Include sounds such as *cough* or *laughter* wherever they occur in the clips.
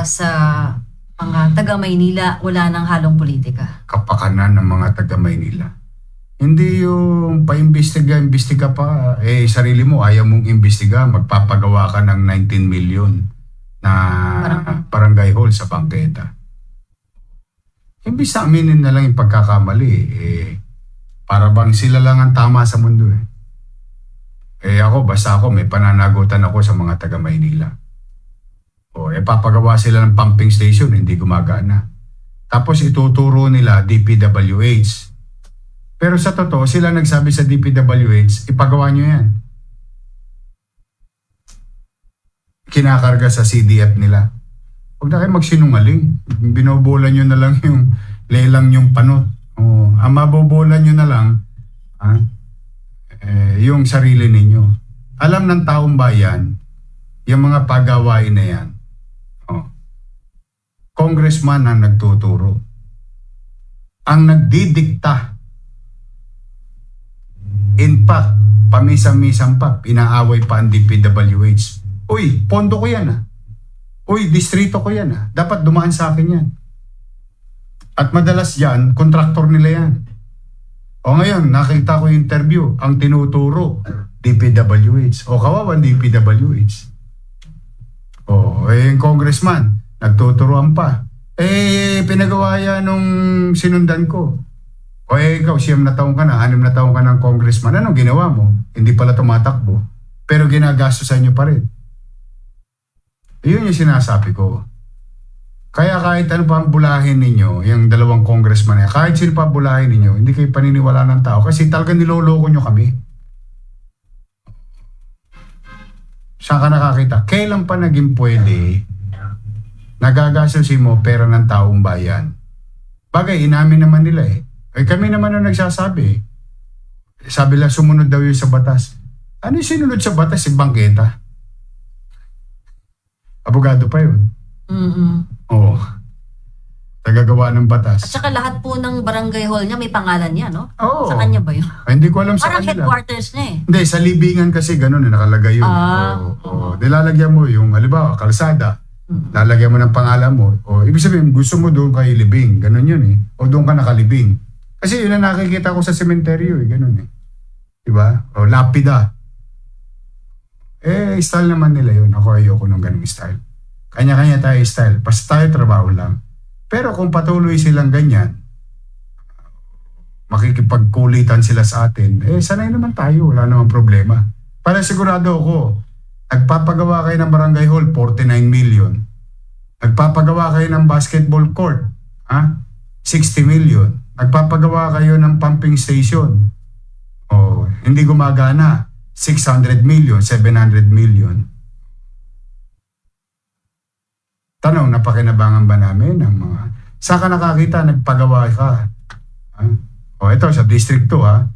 para sa mga taga Maynila wala nang halong politika? kapakanan ng mga taga Maynila. Hindi yung paimbestiga, imbestiga pa, eh sarili mo, ayaw mong imbestiga, magpapagawa ka ng 19 million na Barangay. barangay hall sa bangketa. Imbis na aminin na lang yung pagkakamali, eh, para bang sila lang ang tama sa mundo eh. Eh ako, basta ako, may pananagutan ako sa mga taga Maynila. O, eh papagawa sila ng pumping station, hindi gumagana. Tapos ituturo nila DPWH. Pero sa totoo, sila nagsabi sa DPWH, ipagawa nyo yan. Kinakarga sa CDF nila. Huwag na kayo magsinungaling. Binobola nyo na lang yung lelang yung panot. O, ang mabobola nyo na lang, ah, eh, yung sarili ninyo. Alam ng taong bayan, yung mga pagawain na yan, congressman ang nagtuturo. Ang nagdidikta. In fact, pamisang-misang pa, pinaaway pa ang DPWH. Uy, pondo ko yan ah. Uy, distrito ko yan ah. Dapat dumaan sa akin yan. At madalas yan, kontraktor nila yan. O ngayon, nakita ko yung interview, ang tinuturo, DPWH. O kawawan DPWH. O, eh, yung congressman, nagtuturuan pa. Eh, pinagawa yan nung sinundan ko. O eh, ikaw, siyam na taong ka na, anim na taong ka ng congressman. Anong ginawa mo? Hindi pala tumatakbo. Pero ginagastosan nyo pa rin. Yun yung sinasabi ko. Kaya kahit ano pa ang bulahin ninyo, yung dalawang congressman na, kahit sino pa bulahin ninyo, hindi kayo paniniwala ng tao kasi talagang niloloko nyo kami. Saan ka nakakita? Kailan pa naging pwede nagagastusin mo pera ng taong bayan? Bagay, inamin naman nila eh. Eh kami naman ang nagsasabi. Sabi lang sumunod daw yun sa batas. Ano yung sinunod sa batas? Si Bangketa. Abogado pa yun. mm Oo. Tagagawa ng At batas. saka lahat po ng barangay hall niya may pangalan niya, no? Oo. Sa kanya ba yun? Ay, hindi ko alam sa Parang kanila. headquarters niya eh. Hindi, sa libingan kasi ganun eh, nakalagay yun. Ah. Oo, oo. Nilalagyan mo yung, halimbawa, kalsada. Mm. Lalagyan mo ng pangalan mo. O, ibig sabihin, gusto mo doon kay libing. Ganun yun eh. O doon ka nakalibing. Kasi yun ang nakikita ko sa sementeryo eh. Ganun eh. Diba? O, lapida. Eh, style naman nila yun. Ako ayoko ng ganung style. Kanya-kanya tayo style. Basta tayo trabaho lang. Pero kung patuloy silang ganyan, makikipagkulitan sila sa atin, eh sanay naman tayo, wala namang problema. Para sigurado ako, nagpapagawa kayo ng barangay hall, 49 million. Nagpapagawa kayo ng basketball court, ha? 60 million. Nagpapagawa kayo ng pumping station. Oh, hindi gumagana. 600 million, 700 million. Tanong, napakinabangan ba namin ng mga... Saan ka nakakita, nagpagawa ka? Ha? O ito, sa District 2 ha.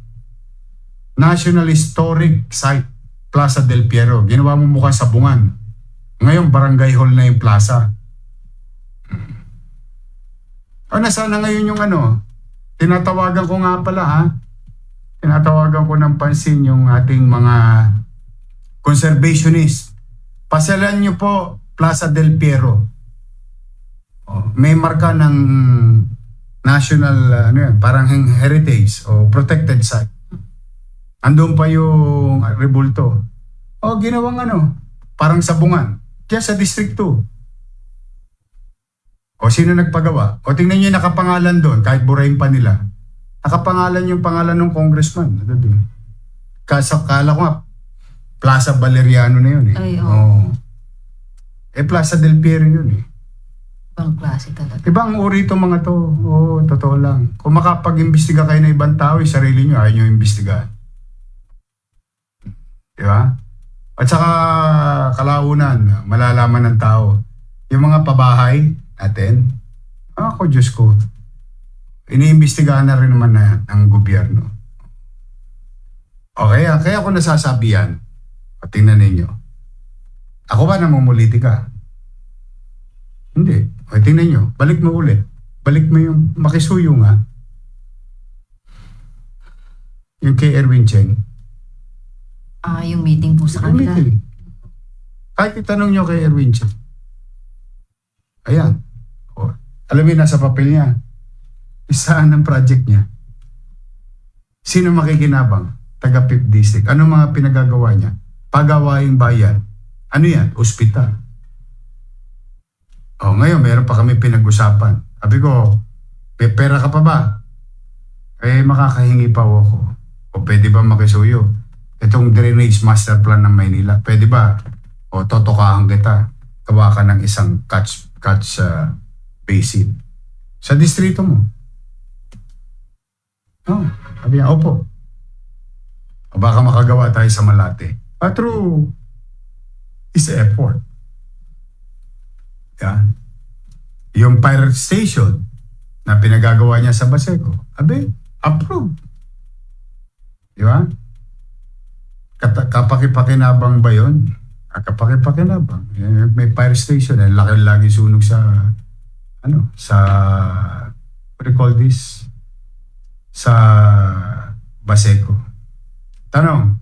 National Historic Site, Plaza del Piero. Ginawa mo mukhang sabungan. Ngayon, barangay hall na yung plaza. O nasaan na ngayon yung ano? Tinatawagan ko nga pala ha. Tinatawagan ko ng pansin yung ating mga conservationist. Pasyalan niyo po Plaza del Piero. Oh, may marka ng national uh, ano yan, parang heritage o protected site. Andun pa yung rebulto. O ginawang ano, parang sabungan. Diyan sa District 2. O sino nagpagawa? O tingnan nyo yung nakapangalan doon, kahit burahin pa nila. Nakapangalan yung pangalan ng congressman. Ano doon? Kasi kala ko nga, Plaza Valeriano na yun eh. Ay, oo. Oo. Eh, Plaza del Piero yun eh. Ibang klase talaga. Ibang uri itong mga to. Oo, totoo lang. Kung makapag-imbestiga kayo ng ibang tao, yung sarili nyo, ayaw nyo imbestigahan. Di ba? At saka kalaunan, malalaman ng tao. Yung mga pabahay natin, ako, Diyos ko, iniimbestigahan na rin naman na ng gobyerno. O kaya, kaya ako nasasabi yan. O tingnan ninyo. Ako ba namumulitika? Hindi. O tingnan nyo, balik mo ulit. Balik mo yung makisuyo nga. Yung kay Erwin Cheng. Ah, yung meeting po sa kanila. Umitin. Kahit itanong nyo kay Erwin Cheng. Ayan. O, alam mo nasa papel niya. Isahan ng project niya. Sino makikinabang? Taga 5th District. Ano mga pinagagawa niya? Pagawaing bayan. Ano yan? Ospital. O, ngayon, meron pa kami pinag-usapan. Sabi ko, may pera ka pa ba? Eh, makakahingi pa ako. O pwede ba makisuyo? Itong drainage master plan ng Maynila, pwede ba? O totokahan kita. Gawa ka ng isang catch, catch uh, basin. Sa distrito mo. Oh, sabi niya, opo. O baka makagawa tayo sa Malate. Ah, true. Is effort. Yan. Yung pirate station na pinagagawa niya sa Baseco, abe, approved. Di ba? Kapakipakinabang ba yun? Ah, Kapakipakinabang. Eh, may fire station. Eh, laki-lagi sunog sa, ano, sa, what do you call this? Sa Baseco. Tanong,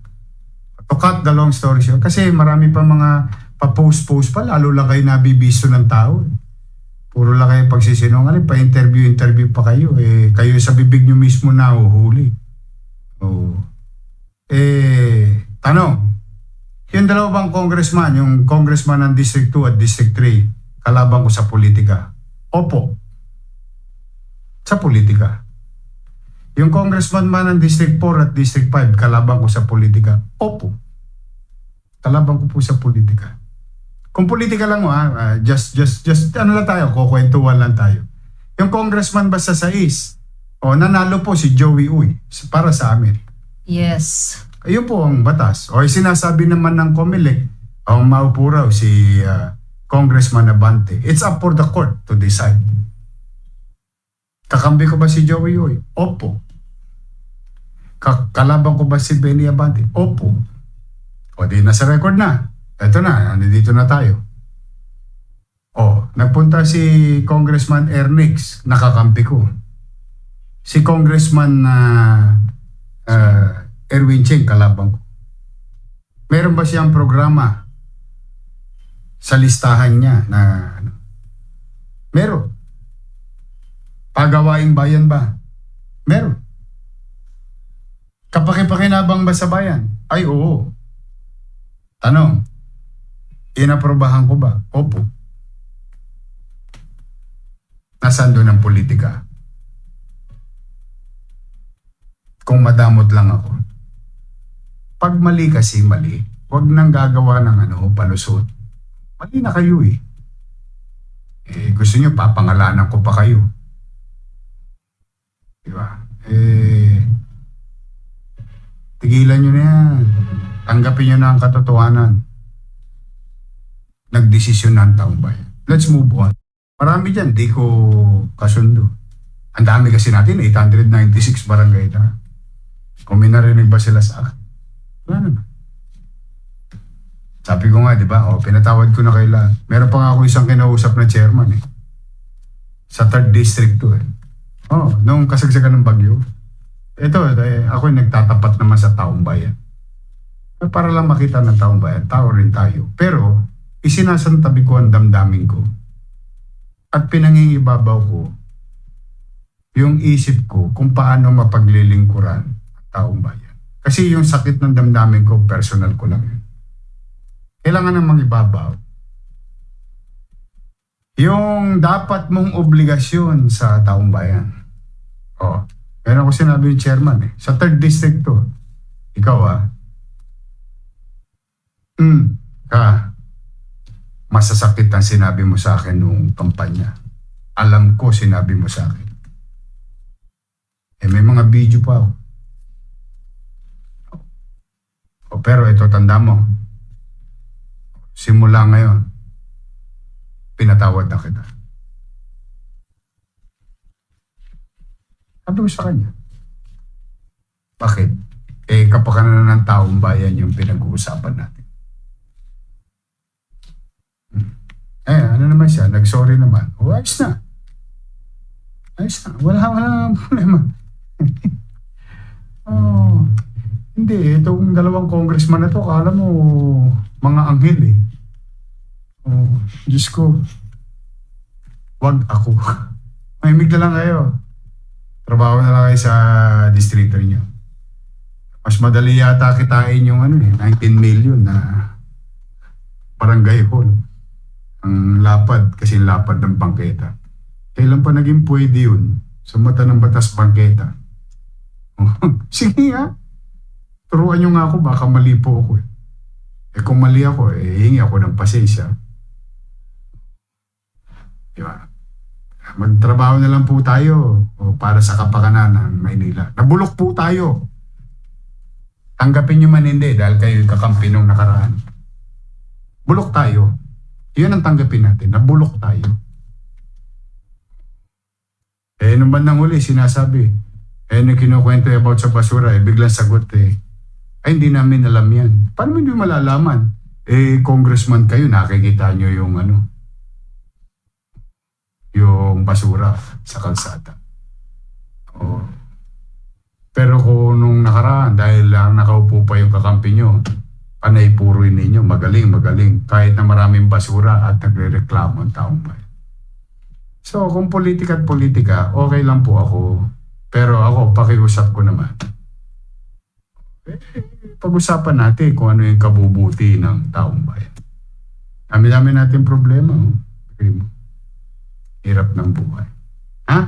to cut the long story short, kasi marami pa mga pa-post-post pa, lalo lang kayo nabibisto ng tao. eh. Puro lang kayo pagsisinungaling, pa-interview-interview pa kayo. Eh, kayo sa bibig nyo mismo na uhuli. Oo. Eh, tanong, yung dalawa bang congressman, yung congressman ng District 2 at District 3, kalaban ko sa politika? Opo. Sa politika. Yung congressman man ng District 4 at District 5, kalaban ko sa politika? Opo. Kalaban ko po sa politika. Kung politika lang ha, ah, just, just, just, ano lang tayo, kukwentuhan lang tayo. Yung congressman basta sa East, o nanalo po si Joey Uy para sa amin. Yes. Ayun po ang batas. O sinasabi naman ng COMELEC, ang maupo raw si ah, Congressman Abante. It's up for the court to decide. Kakambi ko ba si Joey Uy? Opo. Ka- kalaban ko ba si Benny Abante? Opo. O di nasa record na. Ito na, nandito na tayo. O, nagpunta si Congressman Ernix, nakakampi ko. Si Congressman na Erwin Cheng, kalabang ko. Meron ba siyang programa sa listahan niya na ano? Meron. Pagawaing bayan ba? Meron. Kapakipakinabang ba sa bayan? Ay, oo. Tanong, inaprobahan ko ba? Opo. Nasaan doon ang politika? Kung madamot lang ako. Pag mali kasi mali, huwag nang gagawa ng ano, palusot. Mali na kayo eh. Eh, gusto nyo, papangalanan ko pa kayo. Di ba? Eh, tigilan nyo na yan. Tanggapin nyo na ang katotohanan. Nagdesisyon na ang taong bayan. Let's move on. Marami dyan, di ko kasundo. Ang dami kasi natin, 896 barangay na. Kung may narinig ba sila sa akin? Wala naman. Sabi ko nga, di ba? O, pinatawad ko na kay. Meron pa nga ako isang kinausap na chairman eh. Sa 3rd District to eh. Oh, nung kasagsagan ng bagyo. Ito, eh, ako yung nagtatapat naman sa taong bayan. Eh, Para lang makita ng taong bayan, tao rin tayo. Pero, isinasantabi ko ang damdamin ko. At pinangingibabaw ko yung isip ko kung paano mapaglilingkuran ang taong bayan. Kasi yung sakit ng damdamin ko, personal ko lang yun. Kailangan namang ibabaw. Yung dapat mong obligasyon sa taong bayan. Oh, meron ko sinabi yung chairman eh. Sa third district to. Ikaw ah. Hmm, ka. Masasakit ang sinabi mo sa akin nung kampanya. Alam ko sinabi mo sa akin. Eh, may mga video pa ako. O, pero ito, tanda mo. Simula ngayon, pinatawad na kita. Sabi ko sa kanya. Bakit? Eh, kapakanan ng taong bayan yung pinag-uusapan natin. Hmm. Eh, ano naman siya? Nag-sorry naman. O, ayos na. Ayos na. Wala, wala nang problema. *laughs* oh, hindi. Itong dalawang congressman na to, kala mo mga anghel eh. Oh, Diyos ko. wag ako. *laughs* Mahimig na lang kayo. Trabaho na lang kayo sa distrito niyo. Mas madali yata kitain yung ano eh, 19 million na barangay hall. Ang lapad, kasi lapad ng bangketa. Kailan pa naging pwede yun? Sa mata ng batas bangketa. *laughs* Sige nga. Turuan nyo nga ako, baka mali po ako eh. Eh kung mali ako, eh hingi ako ng pasensya. Di ba? Magtrabaho na lang po tayo o para sa kapakanan ng Maynila. Nabulok po tayo. Tanggapin nyo man hindi dahil kayo yung kakampi nung nakaraan. Bulok tayo. Yun ang tanggapin natin. Nabulok tayo. Eh, nung bandang huli, sinasabi, eh, nung kinukwento about sa basura, eh, biglang sagot eh, ay, hindi namin alam yan. Paano hindi malalaman? Eh, congressman kayo, nakikita nyo yung ano, yung basura sa kalsada. Oh. Pero kung nung nakaraan, dahil lang nakaupo pa yung kakampi nyo, panay puro ninyo, magaling, magaling. Kahit na maraming basura at nagre-reklamo ang taong bayan. So, kung politika at politika, okay lang po ako. Pero ako, pakiusap ko naman. Pag-usapan natin kung ano yung kabubuti ng taong bayan. Dami-dami natin problema. Oh. Hirap ng buhay. Ha?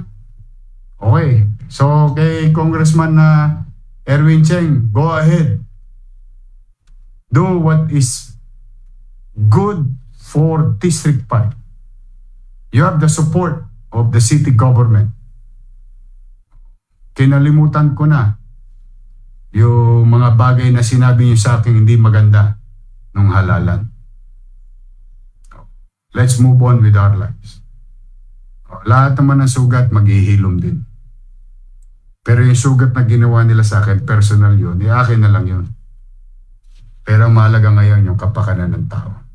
Okay. So, kay Congressman na Erwin Cheng, go ahead. Do what is good for District 5. You have the support of the city government. Kinalimutan ko na mga bagay na sinabi niyo sa akin hindi maganda nung halalan. Let's move on with our lives. Lahat naman ng sugat maghihilom din. Pero yung sugat na ginawa nila sa akin, personal yun, eh akin na lang yun. Pero mahalaga ngayon yung kapakanan ng tao.